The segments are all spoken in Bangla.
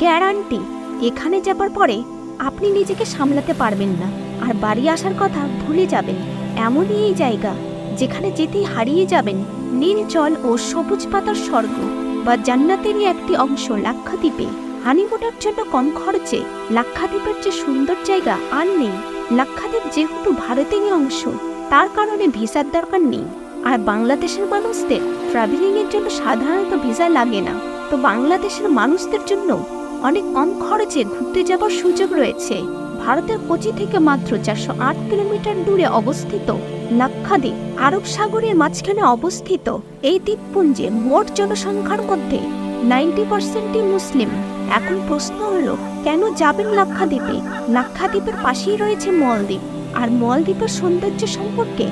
গ্যারান্টি, এখানে যাবার পরে আপনি নিজেকে সামলাতে পারবেন না। আর বাড়ি আসার কথা ভুলে যাবেন। এমনই এই জায়গা, যেখানে যেতেই হারিয়ে যাবেন। নীল জল ও সবুজ পাতার স্বর্গ বা জান্নাতেরই একটি অংশ লাক্ষাদ্বীপে। হানিমুনের জন্য কম খরচে লাক্ষাদ্বীপের যে সুন্দর জায়গা আর নেই। লাক্ষাদ্বীপ যেহেতু ভারতেরই অংশ, তার কারণে ভিসার দরকার নেই। আর বাংলাদেশের মানুষদের ট্রাভেলিংয়ের জন্য সাধারণত ভিসা লাগে না। তো বাংলাদেশের মানুষদের জন্য অনেক কম খরচে ঘুরতে যাওয়ার সুযোগ রয়েছে। ভারতের কোচি থেকে মাত্র চারশো আট কিলোমিটার দূরে অবস্থিত লাক্ষাদ্বীপ, আরব সাগরের মাঝখানে অবস্থিত এই দ্বীপপুঞ্জে মোট জনসংখ্যার মধ্যে নাইনটি পার্সেন্টই মুসলিম। এখন প্রশ্ন হলো, কেন যাবেন লাক্ষাদ্বীপে? লাক্ষাদ্বীপের পাশেই রয়েছে মলদ্বীপ। আর মলদ্বীপের সৌন্দর্য সম্পর্কে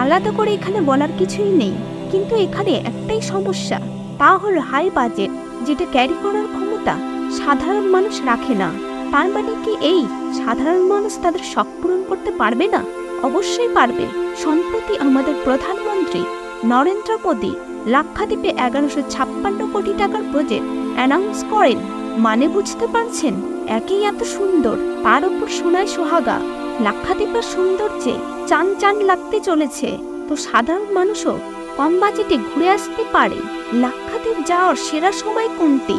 আলাদা করে এখানে বলার কিছুই নেই। কিন্তু এখানে একটাই সমস্যা, তা হলো হাই বাজেট যেটা ক্যারি করার সাধারণ মানুষ রাখে না। তার মানে কি এই সাধারণ মানুষ তাদের শখ পূরণ করতে পারবে না? অবশ্যই পারবে। সম্প্রতি আমাদের প্রধানমন্ত্রী নরেন্দ্র মোদী লাক্ষাদ্বীপে এগারোশো ছাপ্পান্ন কোটি টাকার প্রজেক্ট অ্যানাউন্স করেন। মানে বুঝতে পারছেন? একই এত সুন্দর। তার উপর সোনায় সোহাগা। লাক্ষাদ্বীপের সৌন্দর্যে চান চান লাগতে চলেছে। তো সাধারণ মানুষও কম বাজেটে ঘুরে আসতে পারে। লাক্ষাদ্বীপ যাওয়ার সেরা সময় কোনটি?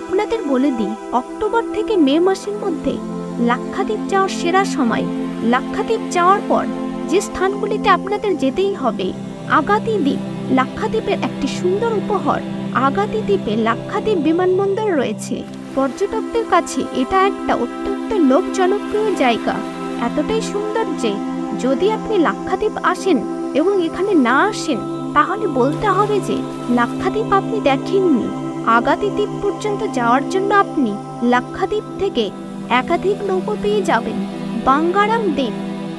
আপনাদের বলে দিই, অক্টোবর থেকে মে মাসের মধ্যে লাক্ষাদ্বীপ যাওয়ার সেরা সময়। লাক্ষাদ্বীপ যাওয়ার পর যে স্থানগুলিতে আপনাদের যেতেই হবে, আগাতি দ্বীপ লাক্ষাদ্বীপের একটি সুন্দর উপহার। আগাতি দ্বীপে লাক্ষাদ্বীপ বিমানবন্দর রয়েছে। পর্যটকদের কাছে এটা একটা অত্যন্ত লোক জনপ্রিয় জায়গা। এতটাই সুন্দর যে যদি আপনি লাক্ষাদ্বীপ আসেন এবং এখানে না আসেন, তাহলে বলতে হবে যে লাক্ষাদ্বীপ আপনি দেখেননি। আগাতি দ্বীপ পর্যন্ত যাওয়ার জন্য আপনি লাক্ষাদ্বীপ থেকে একাধিক নৌকো পেয়ে যাবেন। বাঙ্গারাম দ্বীপ।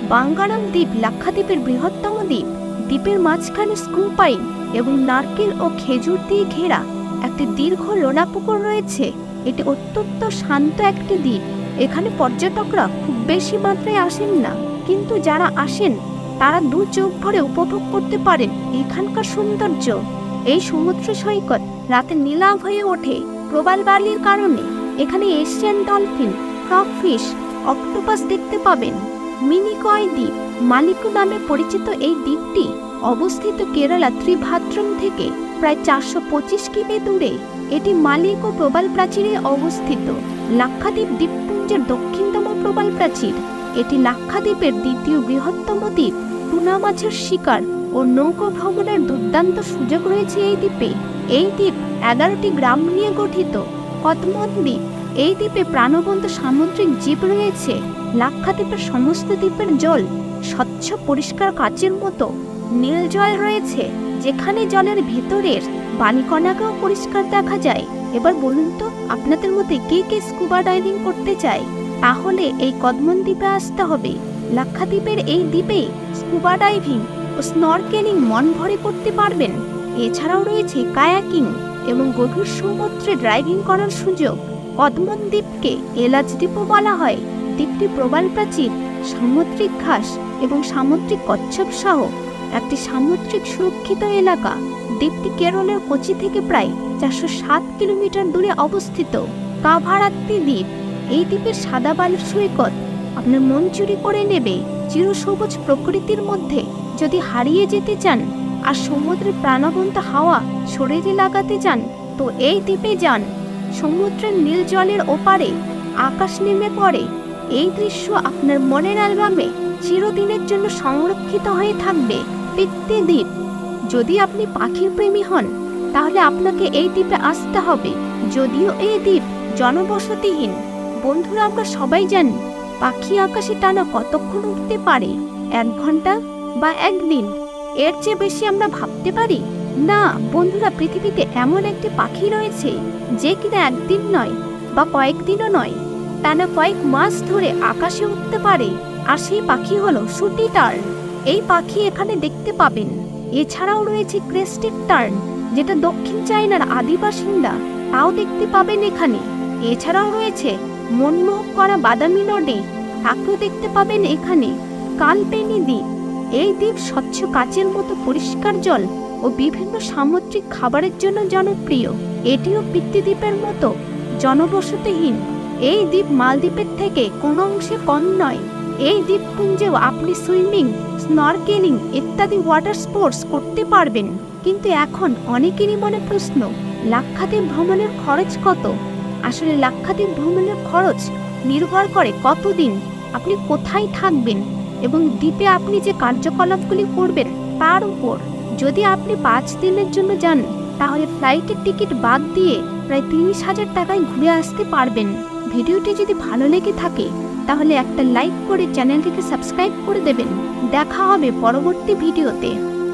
বাঙ্গারাম দ্বীপ লাক্ষাদ্বীপের বৃহত্তম দ্বীপ। দ্বীপের মাঝখানে স্ক্রু এবং নারকেল ও খেজুর দিয়ে ঘেরা একটি দীর্ঘ লোনা পুকুর রয়েছে। এটি অত্যন্ত শান্ত একটি দ্বীপ। এখানে পর্যটকরা খুব বেশি মাত্রায় আসেন না। কিন্তু যারা আসেন, তারা দু চোখ ভরে উপভোগ করতে পারেন এখানকার সৌন্দর্য। এই সমুদ্র সৈকত রাতে নীলাভ হয়ে ওঠে প্রবাল বালির কারণে। এখানে এশিয়ান ডলফিন ফিশ অক্টোপাস দেখতে পাবেন। মিনিকয় দ্বীপ মালিকু নামে পরিচিত এই দ্বীপটি অবস্থিত কেরালা ত্রিভাদ্রম থেকে প্রায় চারশো পঁচিশ কিমি দূরে। এটি মালিক ও প্রবাল প্রাচীরে অবস্থিত। লাক্ষাদ্বীপ দ্বীপপুঞ্জের দক্ষিণতম প্রবাল প্রাচীর। এটি লাক্ষাদ্বীপের দ্বিতীয় বৃহত্তম দ্বীপ। টুনা মাছের শিকার। ও নৌকো ভ্রমণের দুর্দান্ত সুযোগ রয়েছে এই দ্বীপে। এই দ্বীপ এগারোটি গ্রাম নিয়ে গঠিত। কদমত দ্বীপ। এই দ্বীপে প্রাণবন্ত সামুদ্রিক জীব রয়েছে। লাক্ষাদ্বীপের সমস্ত দ্বীপের জল স্বচ্ছ, পরিষ্কার কাচের মতো। নীল জল রয়েছে, যেখানে জলের ভেতরের বালিকণাকেও পরিষ্কার দেখা যায়। এবার বলুন তো, আপনাদের মধ্যে কে কে স্কুবা ডাইভিং করতে চায়? তাহলে এই কদমন দ্বীপে আসতে হবে। লাক্ষাদ্বীপের এই দ্বীপে স্কুবা ডাইভিং স্নরকেলিং মন ভরে করতে পারবেন। এছাড়াও রয়েছে কায়াকিং এবং গভীর সমুদ্রে ড্রাইভিং করার সুযোগ। কদমন দ্বীপকে এলাচ দ্বীপও বলা হয়। দ্বীপটি প্রবাল প্রাচীর, সামুদ্রিক ঘাস এবং সামুদ্রিক কচ্ছপ সহ একটি সামুদ্রিক সুরক্ষিত এলাকা। দ্বীপটি কেরলের কোচি থেকে প্রায় চারশো সাত কিলোমিটার দূরে অবস্থিত। কাভারাত্তি দ্বীপ। এই দ্বীপের সাদা বালির সৈকত আপনার মন চুরি করে নেবে। চিরসবুজ প্রকৃতির মধ্যে। যদি হারিয়ে যেতে চান আর সমুদ্রের প্রাণবন্ত হাওয়া শরীরে লাগাতে চান, তো এই দ্বীপে যান। সমুদ্রের নীল জলের ওপারে আকাশ নেমে পড়ে। এই দৃশ্য আপনার মনের অ্যালবামে চিরদিনের জন্য সংরক্ষিত হয়ে থাকবে পিত্তে দ্বীপ যদি আপনি পাখির প্রেমী হন, তাহলে আপনাকে এই দ্বীপে আসতে হবে। যদিও এই দ্বীপ জনবসতিহীন। বন্ধুরা, আমরা সবাই জানি, পাখি আকাশে টানা কতক্ষণ উঠতে পারে? এক ঘণ্টা? বা একদিন? এর চেয়ে বেশি আমরা ভাবতে পারি? না, বন্ধুরা, পৃথিবীতে এমন একটি পাখি রয়েছে যে কিনা একদিন নয় বা কয়েকদিনও নয় টানা কয়েক মাস ধরে আকাশে উঠতে পারে। আর সেই পাখি হলো সুটি টার্ন এই পাখি এখানে দেখতে পাবেন। এছাড়াও রয়েছে ক্রেস্টেড টার্ন যেটা দক্ষিণ চায়নার আদি বাসিন্দা, তাও দেখতে পাবেন এখানে। এছাড়াও রয়েছে মনমোহক করা বাদামি নদে তাকেও দেখতে পাবেন এখানে। কালপেনি দ্বীপ এই দ্বীপ স্বচ্ছ কাচের মতো পরিষ্কার জল ও বিভিন্ন সামুদ্রিক খাবারের জন্য জনপ্রিয়। এটিও পিতৃদ্বীপের মতো জনবসতিহীন। এই দ্বীপ মালদ্বীপের থেকে কোনো অংশে কম নয়। এই দ্বীপপুঞ্জেও আপনি সুইমিং, স্নরকেলিং ইত্যাদি ওয়াটার স্পোর্টস করতে পারবেন। কিন্তু এখন অনেকেরই মনে প্রশ্ন, লাক্ষাদ্বীপ ভ্রমণের খরচ কত? আসলে লাক্ষাদ্বীপ ভ্রমণের খরচ নির্ভর করে কতদিন, আপনি কোথায় থাকবেন? এবং দ্বীপে আপনি যে কার্যকলাপগুলি করবেন তার উপর যদি আপনি পাঁচ দিনের জন্য যান, তাহলে ফ্লাইটের টিকিট বাদ দিয়ে প্রায় তিরিশ হাজার টাকায় ঘুরে আসতে পারবেন। ভিডিওটি যদি ভালো লেগে থাকে, তাহলে একটা লাইক করে চ্যানেলটিকে সাবস্ক্রাইব করে দেবেন। দেখা হবে পরবর্তী ভিডিওতে।